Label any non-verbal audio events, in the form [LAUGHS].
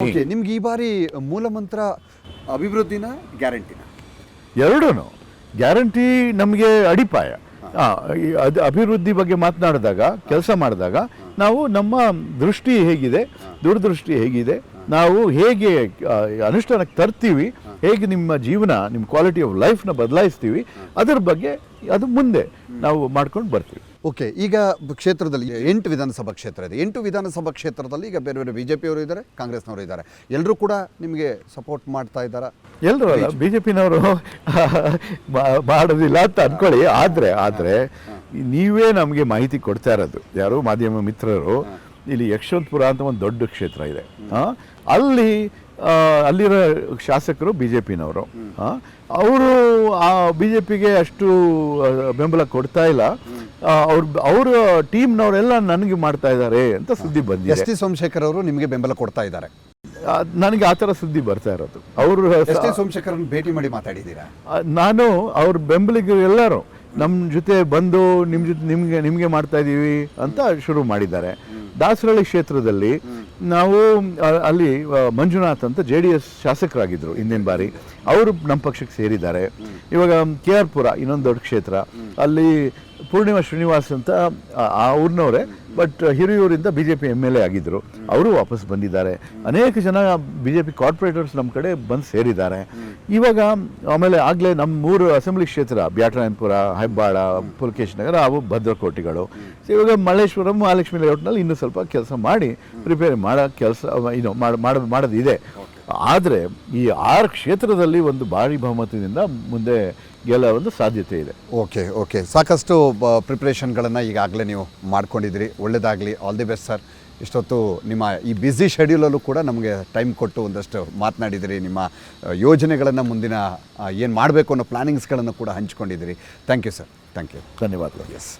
Okay ನಿಮ್ಗೆ ಈ ಬಾರಿ ಮೂಲಮಂತ್ರ ಅಭಿವೃದ್ಧಿನ ಗ್ಯಾರಂಟಿನ? ಎರಡೂ ಗ್ಯಾರಂಟಿ ನಮಗೆ ಅಡಿಪಾಯ. ಆ, ಅದು ಅಭಿವೃದ್ಧಿ ಬಗ್ಗೆ ಮಾತನಾಡಿದಾಗ ಕೆಲಸ ಮಾಡಿದಾಗ ನಾವು ನಮ್ಮ ದೃಷ್ಟಿ ಹೇಗಿದೆ ದೂರದೃಷ್ಟಿ ಹೇಗಿದೆ ನಾವು ಹೇಗೆ ಅನುಷ್ಠಾನಕ್ಕೆ ತರ್ತೀವಿ ಹೇಗೆ ನಿಮ್ಮ ಜೀವನ ನಿಮ್ಮ ಕ್ವಾಲಿಟಿ ಆಫ್ ಲೈಫ್ನ ಬದಲಾಯಿಸ್ತೀವಿ ಅದರ ಬಗ್ಗೆ ಅದು ಮುಂದೆ ನಾವು ಮಾಡ್ಕೊಂಡು ಬರ್ತೀವಿ. ಓಕೆ ಈಗ ಕ್ಷೇತ್ರದಲ್ಲಿ ಎಂಟು ವಿಧಾನಸಭಾ ಕ್ಷೇತ್ರ ಇದೆ. ಎಂಟು ವಿಧಾನಸಭಾ ಕ್ಷೇತ್ರದಲ್ಲಿ ಈಗ ಬೇರೆ ಬೇರೆ ಬಿಜೆಪಿಯವರು ಜೆ ಪಿಯವರು ಇದ್ದಾರೆ ಕಾಂಗ್ರೆಸ್ನವರು ಇದ್ದಾರೆ. ಎಲ್ಲರೂ ಕೂಡ ನಿಮಗೆ ಸಪೋರ್ಟ್ ಮಾಡ್ತಾ ಇದ್ದಾರೆ? ಎಲ್ಲರೂ ಅಲ್ಲ ಬಿ ಜೆ ಪಿನವರು [LAUGHS] ಮಾಡೋದಿಲ್ಲ ಅಂತ ಅಂದ್ಕೊಳ್ಳಿ ಆದರೆ ಆದರೆ ನೀವೇ ನಮಗೆ ಮಾಹಿತಿ ಕೊಡ್ತಾ ಇರೋದು. ಯಾರು? ಮಾಧ್ಯಮ ಮಿತ್ರರು. ಇಲ್ಲಿ ಯಶವಂತಪುರ ಅಂತ ಒಂದು ದೊಡ್ಡ ಕ್ಷೇತ್ರ ಇದೆ. ಅಲ್ಲಿ ಅಲ್ಲಿರೋ ಶಾಸಕರು ಬಿ ಜೆ ಪಿನವರು ಅವರು ಆ ಬಿ ಜೆ ಪಿಗೆ ಅಷ್ಟು ಬೆಂಬಲ ಕೊಡ್ತಾ ಇಲ್ಲ. ಅವ್ರ ಅವ್ರ ಟೀಮ್ನವರೆಲ್ಲ ನನಗೆ ಮಾಡ್ತಾ ಇದ್ದಾರೆ ಅಂತ ಸುದ್ದಿ ಬಂದಿದೆ. ಎಸ್ ಟಿ ಸೋಮಶೇಖರ್ ಅವರು ನಿಮಗೆ ಬೆಂಬಲ ಕೊಡ್ತಾ ಇದ್ದಾರೆ. ನನಗೆ ಆ ಥರ ಸುದ್ದಿ ಬರ್ತಾ ಇರೋದು. ಅವರು ಎಸ್ ಟಿ ಸೋಮಶೇಖರ್ ಭೇಟಿ ಮಾಡಿ ಮಾತಾಡಿದ್ದೀರಾ? ನಾನು ಅವ್ರ ಬೆಂಬಲಿಗರು ಎಲ್ಲರೂ ನಮ್ಮ ಜೊತೆ ಬಂದು ನಿಮ್ಮ ಜೊತೆ ನಿಮಗೆ ನಿಮಗೆ ಮಾಡ್ತಾ ಇದ್ದೀವಿ ಅಂತ ಶುರು ಮಾಡಿದ್ದಾರೆ. ದಾಸರಳ್ಳಿ ಕ್ಷೇತ್ರದಲ್ಲಿ ನಾವು ಅಲ್ಲಿ ಮಂಜುನಾಥ್ ಅಂತ ಜೆ ಡಿ ಎಸ್ ಶಾಸಕರಾಗಿದ್ದರು ಹಿಂದಿನ ಬಾರಿ. ಅವರು ನಮ್ಮ ಪಕ್ಷಕ್ಕೆ ಸೇರಿದ್ದಾರೆ. ಇವಾಗ ಕೆ ಆರ್ ಪುರ, ಇನ್ನೊಂದು ದೊಡ್ಡ ಕ್ಷೇತ್ರ. ಅಲ್ಲಿ ಪೂರ್ಣಿಮಾ ಶ್ರೀನಿವಾಸ್ ಅಂತ ಊರಿನವರೇ. But ಹಿರಿಯೂರಿಂದ B J P M L A ಆಗಿದ್ದರು ಅವರು ವಾಪಸ್ ಬಂದಿದ್ದಾರೆ. ಅನೇಕ ಜನ ಬಿ ಜೆ ಪಿ ಕಾರ್ಪೊರೇಟರ್ಸ್ ನಮ್ಮ ಕಡೆ ಬಂದು ಸೇರಿದ್ದಾರೆ. ಇವಾಗ ಆಮೇಲೆ ಆಗಲೇ ನಮ್ಮ ಮೂರು ಅಸೆಂಬ್ಲಿ ಕ್ಷೇತ್ರ, ಬ್ಯಾಟರಾಯನಪುರ ಹೆಬ್ಬಾಳ ಪುಲಕೇಶ್ ನಗರ, ಅವು ಭದ್ರಕೋಟೆಗಳು. ಇವಾಗ ಮಲ್ಲೇಶ್ವರಂ, ಮಹಾಲಕ್ಷ್ಮಿ ಲೇಔಟ್ನಲ್ಲಿ ಇನ್ನೂ ಸ್ವಲ್ಪ ಕೆಲಸ ಮಾಡಿ ಪ್ರಿಪೇರ್ ಮಾಡೋ ಕೆಲಸ ಏನು ಮಾಡ ಮಾಡೋದಿದೆ. ಆದರೆ ಈ ಆರು ಕ್ಷೇತ್ರದಲ್ಲಿ ಒಂದು ಭಾರಿ ಬಹುಮತದಿಂದ ಮುಂದೆ ಗೆಲ್ಲೋ ಒಂದು ಸಾಧ್ಯತೆ ಇದೆ. Okay okay. ಸಾಕಷ್ಟು ಪ್ರಿಪ್ರೇಷನ್ಗಳನ್ನು ಈಗಾಗಲೇ ನೀವು ಮಾಡ್ಕೊಂಡಿದ್ದೀರಿ. ಒಳ್ಳೆಯದಾಗಲಿ ಆಲ್ ದಿ ಬೆಸ್ಟ್ ಸರ್ ಇಷ್ಟೊತ್ತು ನಿಮ್ಮ ಈ ಬ್ಯುಸಿ ಶೆಡ್ಯೂಲಲ್ಲೂ ಕೂಡ ನಮಗೆ ಟೈಮ್ ಕೊಟ್ಟು ಒಂದಷ್ಟು ಮಾತನಾಡಿದಿರಿ. ನಿಮ್ಮ ಯೋಜನೆಗಳನ್ನು ಮುಂದಿನ ಏನು ಮಾಡಬೇಕು ಅನ್ನೋ ಪ್ಲಾನಿಂಗ್ಸ್ಗಳನ್ನು ಕೂಡ ಹಂಚ್ಕೊಂಡಿದ್ದೀರಿ. Thank you sir thank you ಧನ್ಯವಾದಗಳು. ಎಸ್